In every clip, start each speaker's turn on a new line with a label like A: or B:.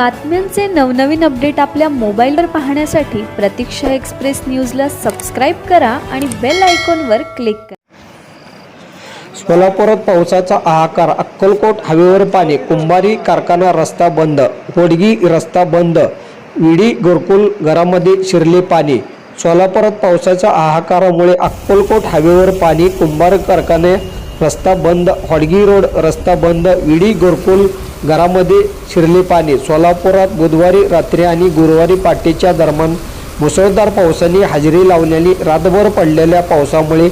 A: बातम्यांचे नवनवीन अपडेट आपल्या मोबाईलवर पाहण्यासाठी प्रतीक्षा एक्सप्रेस न्यूजला सबस्क्राईब करा आणि बेल आयकॉनवर क्लिक करा.
B: सोलापुरात पावसाचा हाहाकार अक्कलकोट हवेवर पाणी कुंभारी कारखाना रस्ता बंद होडगी रस्ता बंद विडी गुरकुल घरामध्ये शिरले पाणी. सोलापुरात पावसाच्या हाहाकारामुळे अक्कलकोट हवेवर पाणी कुंभार कारखाने रस्ता बंद हॉडगी रोड रस्ता बंद विडी गोरकुल घरामध्ये शिरले पाणी. सोलापुरात बुधवारी रात्री आणि गुरुवारी पाटेच्या दरम्यान मुसळधार पावसाने हजेरी लावण्याने रातभर पडलेल्या पावसामुळे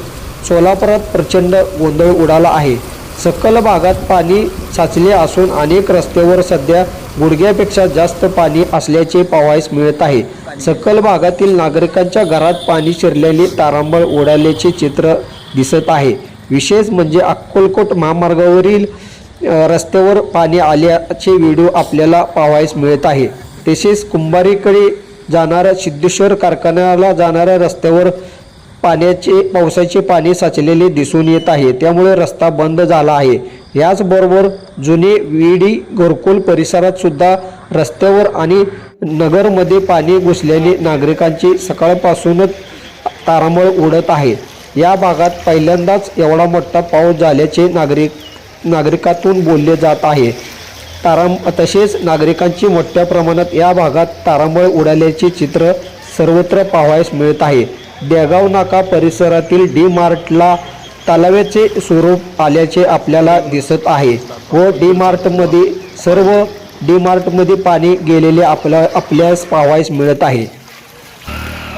B: सोलापुरात प्रचंड गोंधळ उडाला आहे. सकल भागात पाणी साचले असून अनेक रस्त्यावर सध्या गुडघ्यापेक्षा जास्त पाणी असल्याचे पाहायस मिळत आहे. सकल भागातील नागरिकांच्या घरात पाणी शिरल्याने तारांबळ उडाल्याचे चित्र दिसत आहे. विशेष म्हणजे अक्कलकोट महामार्गावरील रस्त्यावर पाणी आल्याचे व्हिडिओ आपल्याला पाहायस मिळत आहे. तसेच कुंभारीकडे जाणाऱ्या सिद्धेश्वर कारखान्याला जाणाऱ्या रस्त्यावर पाण्याचे पावसाचे पाणी साचलेले दिसून येत आहे. त्यामुळे रस्ता बंद झाला आहे. याचबरोबर जुने विडी घरकुल परिसरात सुद्धा रस्त्यावर आणि नगरमध्ये पाणी घुसल्याने नागरिकांची सकाळपासूनच तारांबळ उडत आहे. या भागात पहिल्यांदाच एवढा मोठा पाऊस झाल्याचे नागरिक नागरिकातून बोलले जात आहे. ताराम तसेच नागरिकांची मोठ्या प्रमाणात या भागात तारांबळ उडाल्याचे चित्र सर्वत्र पाहावयास मिळत आहे. देगाव नाका परिसरातील डी मार्टला तलाव्याचे स्वरूप आल्याचे आपल्याला दिसत आहे व डी मार्टमध्ये सर्व डी मार्टमध्ये पाणी गेलेले आपल्या आपल्यास पाहावयास मिळत आहे.